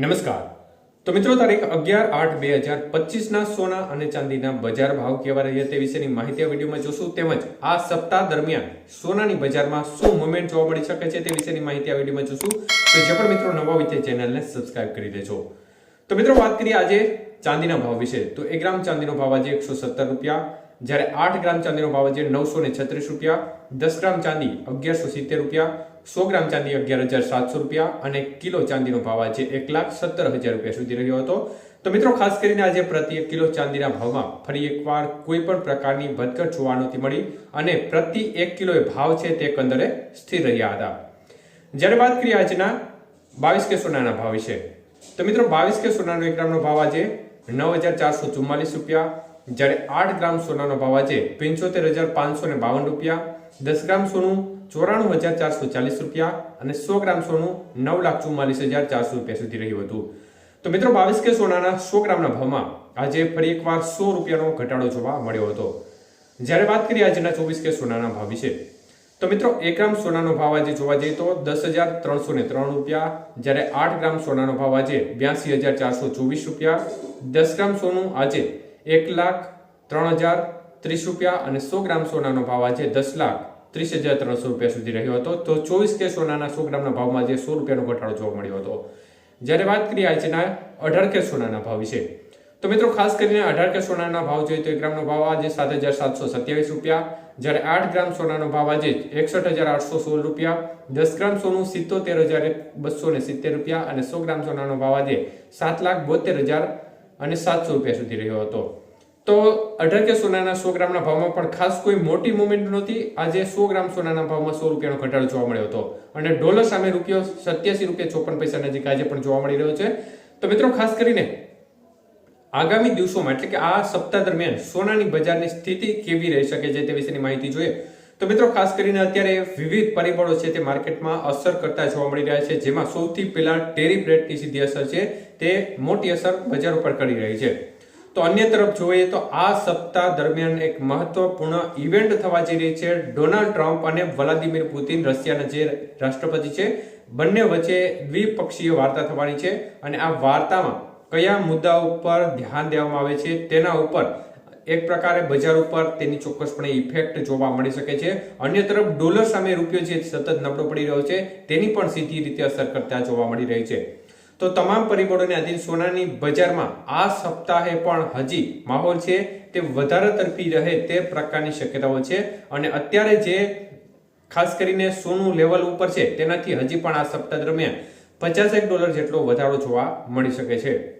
નમસ્કાર. તો મિત્રો, તારીખ અગિયાર આઠ બે હજાર પચીસના સોના અને ચાંદીના બજાર ભાવ કેવા રહ્યા તે વિશેની માહિતી આ વિડીયોમાં જોશું. તેમજ આ સપ્તાહ દરમિયાન સોનાની બજારમાં શું મુવમેન્ટ જોવા મળી શકે છે તે વિશેની માહિતી આ વિડીયોમાં જોશું. તો જે પણ મિત્રો નવા હોય ચેનલને સબસ્ક્રાઇબ કરી દેજો તો મિત્રો, વાત કરીએ આજે ચાંદીના ભાવ વિશે. તો એક ગ્રામ ચાંદીનો ભાવ આજે એકસો સત્તર રૂપિયા, જ્યારે આઠ ગ્રામ ચાંદીનો ભાવ આજે નવસો ને છત્રીસ રૂપિયા, દસ ગ્રામ ચાંદી અગિયારસો સિત્તેર રૂપિયા સો ગ્રામ ચાંદી અગિયાર હજાર સાતસો રૂપિયા અને કિલો ચાંદીનો ભાવ આજે એક લાખ સત્તર હજાર રૂપિયા સુધી રહ્યો હતો. તો મિત્રો, ખાસ કરીને આજે પ્રતિ એક કિલો ચાંદીના ભાવમાં ફરી એકવાર કોઈ પણ પ્રકારની વધઘટ જોવા નહોતી મળી અને પ્રતિ એક કિલો ભાવ છે તે કંદરે સ્થિર રહ્યા હતા. જ્યારે વાત કરીએ આજના બાવીસ કે સોનાના ભાવ વિશે, તો મિત્રો, બાવીસ કે સોનાનો એક ગ્રામનો ભાવ આજે નવ હજાર ચારસો ચુમ્માલીસ રૂપિયા જ્યારે આઠ ગ્રામ સોનાનો ભાવ આજે પંચોતેર હજાર પાંચસો ને બાવન રૂપિયા, દસ ગ્રામ સોનું ચોરાણું હજાર ચારસો ચાલીસ રૂપિયા અને સો ગ્રામ સોનું નવ લાખ ચુમ્માલીસ હજાર ચારસો રૂપિયા સુધી રહ્યું હતું. તો મિત્રો, બાવીસ કે સોનાના સો ગ્રામના ભાવમાં આજે ફરી એકવાર સો રૂપિયાનો ઘટાડો જોવા મળ્યો હતો. જ્યારે વાત કરીએ આજના ચોવીસ કે સોનાના ભાવ વિશે, તો મિત્રો, એક ગ્રામ સોનાનો ભાવ આજે જોવા જઈએ તો દસ હજાર ત્રણસો ને ત્રણ રૂપિયા, જ્યારે આઠ ગ્રામ સોનાનો ભાવ આજે બ્યાસી હજાર ચારસો ચોવીસ રૂપિયા, દસ ગ્રામ સોનું આજે એક લાખ ત્રણ હજાર ત્રીસ રૂપિયા અને સો ગ્રામ સોનાનો ભાવ આજે દસ લાખ ત્રીસ હજાર ત્રણસો રૂપિયા સુધી રહ્યો હતો. તો ચોવીસ કે સોનાના સો ગ્રામના ભાવમાં આજે સો રૂપિયાનો ઘટાડો જોવા મળ્યો હતો. જ્યારે વાત કરીએ આજના અઢાર કે સોનાના ભાવ વિશે, તો મિત્રો ખાસ કરીને અઢાર કે સોનાના ભાવ જોઈએ તો એક ગ્રામનો ભાવ આજે સાત હજાર સાતસો સત્યાવીસ રૂપિયા, જ્યારે આઠ ગ્રામ સોનાનો ભાવ આજે એકસઠ હજાર આઠસો સોળ રૂપિયા, દસ ગ્રામ સોનું સિત્તોતેર હજાર બસો ને સિત્તેર રૂપિયા અને સો ગ્રામ સોનાનો ભાવ આજે સાત લાખ બોતેર હજાર અને સાતસો રૂપિયા સુધી રહ્યો હતો. તો અઢાર કે સોનાના સો ગ્રામના ભાવમાં પણ ખાસ કોઈ મોટી મુવમેન્ટ નહોતી. આજે સો ગ્રામ સોનાના ભાવમાં સો રૂપિયાનો ઘટાડો જોવા મળ્યો હતો. અને ડોલર સામે રૂપિયો સત્યાસી રૂપિયા ચોપન પૈસા નજીક આજે પણ જોવા મળી રહ્યો છે. તો મિત્રો, ખાસ કરીને આગામી દિવસોમાં, એટલે કે આ સપ્તાહ દરમિયાન સોનાની બજારની સ્થિતિ કેવી રહી શકે છે તે વિશેની માહિતી જોઈએ. તો મિત્રો, ખાસ કરીને અત્યારે વિવિધ પરિબળો છે તે માર્કેટમાં અસર કરતા જોવા મળી રહ્યા છે, જેમાં સૌથી પહેલા ટેરી બ્રેડની સીધી અસર છે, તે મોટી અસર બજાર ઉપર કરી રહી છે. તો અન્ય તરફ જોઈએ તો આ સપ્તાહ દરમિયાન એક મહત્વપૂર્ણ ઇવેન્ટ થવા જઈ રહી છે, ડોનાલ્ડ ટ્રમ્પ અને વ્લાદિમીર પુતિન, રશિયાના જે રાષ્ટ્રપતિ છે, બંને વચ્ચે દ્વિપક્ષીય વાર્તા થવાની છે અને આ વાર્તામાં કયા મુદ્દા ઉપર ધ્યાન દેવામાં આવે છે, તેના ઉપર એક પ્રકારે બજાર ઉપર તેની ચોક્કસપણે ઇફેક્ટ જોવા મળી શકે છે. અન્ય તરફ ડોલર સામે રૂપિયો જે સતત નબળો પડી રહ્યો છે, તેની પણ સીધી રીતે અસર કરતા જોવા મળી રહી છે. તો તમામ પરિબળોને આધીન સોનાની બજારમાં આ સપ્તાહે પણ હજી માહોલ છે, તે વધારે તરફી રહે તે પ્રકારની શક્યતાઓ છે. અને અત્યારે જે ખાસ કરીને સોનું લેવલ ઉપર છે, તેનાથી હજી પણ આ સપ્તાહ દરમિયાન પચાસેક ડોલર જેટલો વધારો જોવા મળી શકે છે.